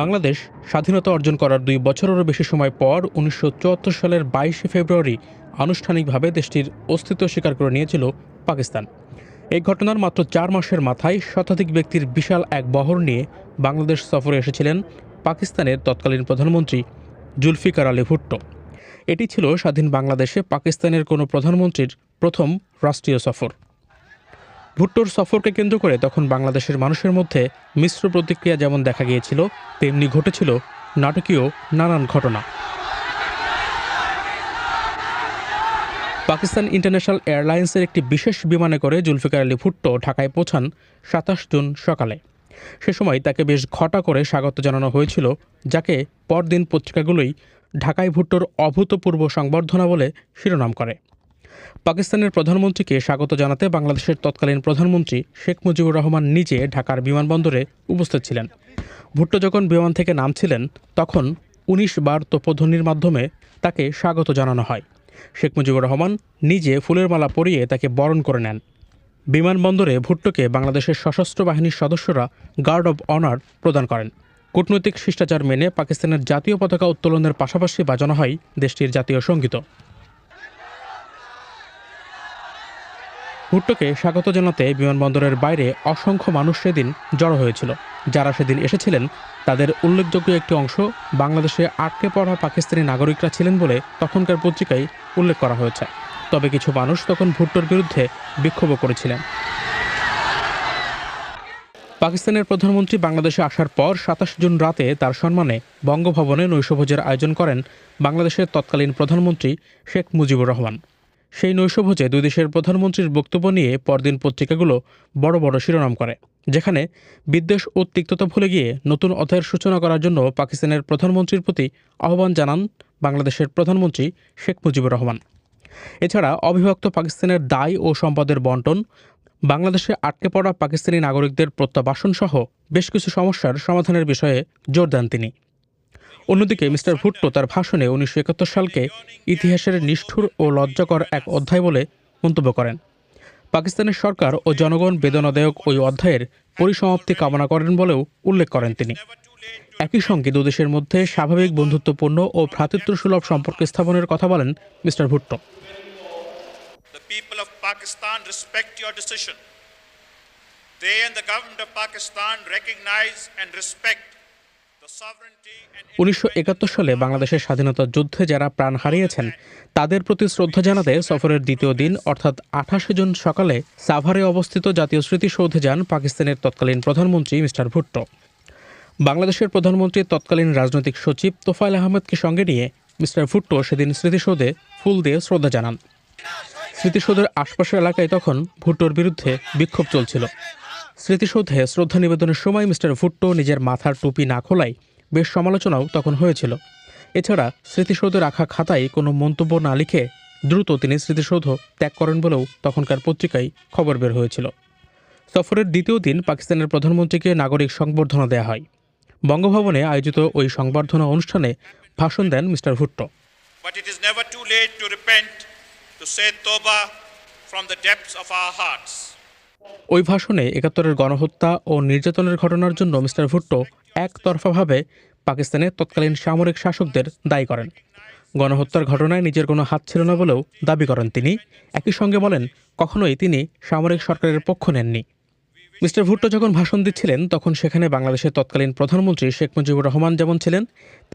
বাংলাদেশ স্বাধীনতা অর্জন করার দুই বছরেরও বেশি সময় পর উনিশশো চুয়াত্তর সালের বাইশে ফেব্রুয়ারি আনুষ্ঠানিকভাবে দেশটির অস্তিত্ব স্বীকার করে নিয়েছিল পাকিস্তান। এই ঘটনার মাত্র চার মাসের মাথায় শতাধিক ব্যক্তির বিশাল এক বহর নিয়ে বাংলাদেশ সফরে এসেছিলেন পাকিস্তানের তৎকালীন প্রধানমন্ত্রী জুলফিকার আলী ভুট্টো। এটি ছিল স্বাধীন বাংলাদেশে পাকিস্তানের কোনো প্রধানমন্ত্রীর প্রথম রাষ্ট্রীয় সফর। ভুট্টোর সফরকে কেন্দ্র করে তখন বাংলাদেশের মানুষের মধ্যে মিশ্র প্রতিক্রিয়া যেমন দেখা গিয়েছিল, তেমনি ঘটেছিল নাটকীয় নানান ঘটনা। পাকিস্তান ইন্টারন্যাশনাল এয়ারলাইন্সের একটি বিশেষ বিমানে করে জুলফিকার আলী ভুট্টো ঢাকায় পৌঁছান সাতাশ জুন সকালে। সে সময় তাকে বেশ ঘটা করে স্বাগত জানানো হয়েছিল, যাকে পরদিন পত্রিকাগুলোই ঢাকায় ভুট্টোর অভূতপূর্ব সংবর্ধনা বলে শিরোনাম করে। পাকিস্তানের প্রধানমন্ত্রীকে স্বাগত জানাতে বাংলাদেশের তৎকালীন প্রধানমন্ত্রী শেখ মুজিবুর রহমান নিজে ঢাকার বিমানবন্দরে উপস্থিত ছিলেন। ভুট্টো যখন বিমান থেকে নামছিলেন, তখন উনিশ বার তোপধ্বনির মাধ্যমে তাকে স্বাগত জানানো হয়। শেখ মুজিবুর রহমান নিজে ফুলের মালা পরিয়ে তাকে বরণ করে নেন। বিমানবন্দরে ভুট্টোকে বাংলাদেশের সশস্ত্র বাহিনীর সদস্যরা গার্ড অব অনার প্রদান করেন। কূটনৈতিক শিষ্টাচার মেনে পাকিস্তানের জাতীয় পতাকা উত্তোলনের পাশাপাশি বাজানো হয় দেশটির জাতীয় সংগীত ভুট্টোকে স্বাগত জানাতে বিমানবন্দরের বাইরে অসংখ্য মানুষ সেদিন জড়ো হয়েছিল। যারা সেদিন এসেছিলেন, তাদের উল্লেখযোগ্য একটি অংশ বাংলাদেশে আটকে পড়া পাকিস্তানি নাগরিকরা ছিলেন বলে তখনকার পত্রিকায় উল্লেখ করা হয়েছে। তবে কিছু মানুষ তখন ভুট্টোর বিরুদ্ধে বিক্ষোভ করেছিলেন। পাকিস্তানের প্রধানমন্ত্রী বাংলাদেশে আসার পর সাতাশ জুন রাতে তার সম্মানে বঙ্গভবনে নৈশভোজের আয়োজন করেন বাংলাদেশের তৎকালীন প্রধানমন্ত্রী শেখ মুজিবুর রহমান। সেই নৈশভোজে দুই দেশের প্রধানমন্ত্রীর বক্তব্য নিয়ে পরদিন পত্রিকাগুলো বড় বড় শিরোনাম করে, যেখানে বিদ্বেষ ও তিক্ততা ভুলে গিয়ে নতুন অধ্যায়ের সূচনা করার জন্য পাকিস্তানের প্রধানমন্ত্রীর প্রতি আহ্বান জানান বাংলাদেশের প্রধানমন্ত্রী শেখ মুজিবুর রহমান। এছাড়া অবিভক্ত পাকিস্তানের দায় ও সম্পদের বন্টন, বাংলাদেশে আটকে পড়া পাকিস্তানি নাগরিকদের প্রত্যাবাসন সহ বেশ কিছু সমস্যার সমাধানের বিষয়ে জোর দেন তিনি। অন্যদিকে মিস্টার ভুট্টো তার ভাষণে উনিশশো একাত্তর সালকে ইতিহাসের নিষ্ঠুর ও লজ্জাকর এক অধ্যায় বলে মন্তব্য করেন। পাকিস্তানের সরকার ও জনগণ বেদনাদায়ক ওই অধ্যায়ের পরিসমাপ্তি কামনা করেন বলেও উল্লেখ করেন তিনি। একই সঙ্গে দুদেশের মধ্যে স্বাভাবিক বন্ধুত্বপূর্ণ ও ভ্রাতৃত্বসুলভ সম্পর্ক স্থাপনের কথা বলেন mister Bhutto. They and the government of Pakistan recognize and respect উনিশশো একাত্তর সালে বাংলাদেশের স্বাধীনতা যুদ্ধে যারা প্রাণ হারিয়েছেন, তাদের প্রতি শ্রদ্ধা জানাতে সফরের দ্বিতীয় দিন, অর্থাৎ আঠাশে জুন সকালে সাভারে অবস্থিত জাতীয় স্মৃতিসৌধে যান পাকিস্তানের তৎকালীন প্রধানমন্ত্রী মিস্টার ভুট্টো। বাংলাদেশের প্রধানমন্ত্রী, তৎকালীন রাজনৈতিক সচিব তোফায়েল আহমেদকে সঙ্গে নিয়ে মিস্টার ভুট্টো সেদিন স্মৃতিসৌধে ফুল দিয়ে শ্রদ্ধা জানান। স্মৃতিসৌধের আশপাশের এলাকায় তখন ভুট্টোর বিরুদ্ধে বিক্ষোভ চলছিল। স্মৃতিসৌধে শ্রদ্ধা নিবেদনের সময় মিস্টার ভুট্টো নিজের মাথার টুপি না খোলায় বেশ সমালোচনাও তখন হয়েছিল। এছাড়া স্মৃতিসৌধে রাখা খাতায় কোনো মন্তব্য না লিখে দ্রুত তিনি স্মৃতিসৌধ ত্যাগ করেন বলেও তখনকার পত্রিকায় খবর বের হয়েছিল। সফরের দ্বিতীয় দিন পাকিস্তানের প্রধানমন্ত্রীকে নাগরিক সংবর্ধনা দেওয়া হয়। বঙ্গভবনে আয়োজিত ওই সংবর্ধনা অনুষ্ঠানে ভাষণ দেন mister Bhutto. But it is never too late to repent, to say Toba from the depths of our. ওই ভাষণে একাত্তরের গণহত্যা ও নির্যাতনের ঘটনার জন্য মিস্টার ভুট্টো একতরফাভাবে পাকিস্তানের তৎকালীন সামরিক শাসকদের দায়ী করেন। গণহত্যার ঘটনায় নিজের কোনো হাত ছিল না বলেও দাবি করেন তিনি। একই সঙ্গে বলেন, কখনোই তিনি সামরিক সরকারের পক্ষ নেননি। মিস্টার ভুট্টো যখন ভাষণ দিচ্ছিলেন, তখন সেখানে বাংলাদেশের তৎকালীন প্রধানমন্ত্রী শেখ মুজিবুর রহমান যেমন ছিলেন,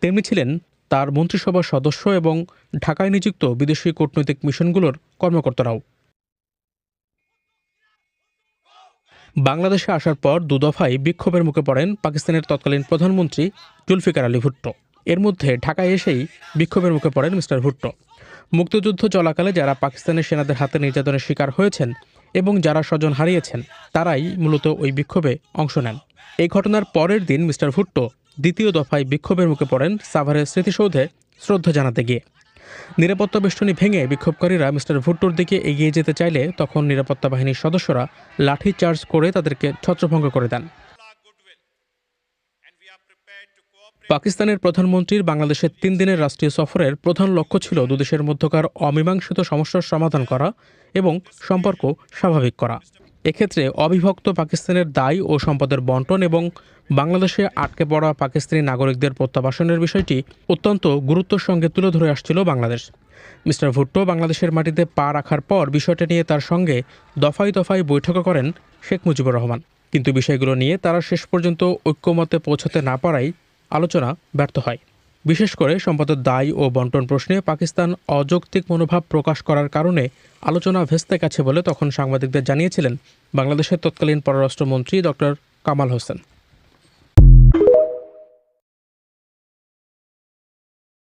তেমনি ছিলেন তার মন্ত্রিসভার সদস্য এবং ঢাকায় নিযুক্ত বিদেশি কূটনৈতিক মিশনগুলোর কর্মকর্তারাও। বাংলাদেশে আসার পর দুদফায় বিক্ষোভের মুখে পড়েন পাকিস্তানের তৎকালীন প্রধানমন্ত্রী জুলফিকার আলী ভুট্টো। এর মধ্যে ঢাকায় এসেই বিক্ষোভের মুখে পড়েন মিস্টার ভুট্টো। মুক্তিযুদ্ধ চলাকালে যারা পাকিস্তানের সেনাদের হাতে নির্যাতনের শিকার হয়েছেন এবং যারা স্বজন হারিয়েছেন, তারাই মূলত ওই বিক্ষোভে অংশ নেন। এই ঘটনার পরের দিন মিস্টার ভুট্টো দ্বিতীয় দফায় বিক্ষোভের মুখে পড়েন সাভারের স্মৃতিসৌধে শ্রদ্ধা জানাতে গিয়ে। নিরাপত্তা বেষ্টনী ভেঙে বিক্ষোভকারীরা মিস্টার ভুট্টোর দিকে এগিয়ে যেতে চাইলে তখন নিরাপত্তা বাহিনীর সদস্যরা লাঠি চার্জ করে তাদেরকে ছত্রভঙ্গ করে দেন. পাকিস্তানের প্রধানমন্ত্রীর বাংলাদেশের তিন দিনের রাষ্ট্রীয় সফরের প্রধান লক্ষ্য ছিল দুদেশের মধ্যকার অমীমাংসিত সমস্যার সমাধান করা এবং সম্পর্ক স্বাভাবিক করা এক্ষেত্রে অবিভক্ত পাকিস্তানের দায় ও সম্পদের বন্টন এবং বাংলাদেশে আটকে পড়া পাকিস্তানি নাগরিকদের প্রত্যাবাসনের বিষয়টি অত্যন্ত গুরুত্বের সঙ্গে তুলে ধরে আসছিল বাংলাদেশ। মিস্টার ভুট্টো বাংলাদেশের মাটিতে পা রাখার পর বিষয়টা নিয়ে তার সঙ্গে দফায় দফায় বৈঠকও করেন শেখ মুজিবুর রহমান। কিন্তু বিষয়গুলো নিয়ে তারা শেষ পর্যন্ত ঐক্যমতে পৌঁছাতে না পারায় আলোচনা ব্যর্থ হয়। বিশেষ করে সম্পদের দায় ও বন্টন প্রশ্নে পাকিস্তান অযৌক্তিক মনোভাব প্রকাশ করার কারণে আলোচনা ভেস্তে গেছে বলে তখন সাংবাদিকদের জানিয়েছিলেন বাংলাদেশের তৎকালীন পররাষ্ট্রমন্ত্রী ডক্টর কামাল হোসেন।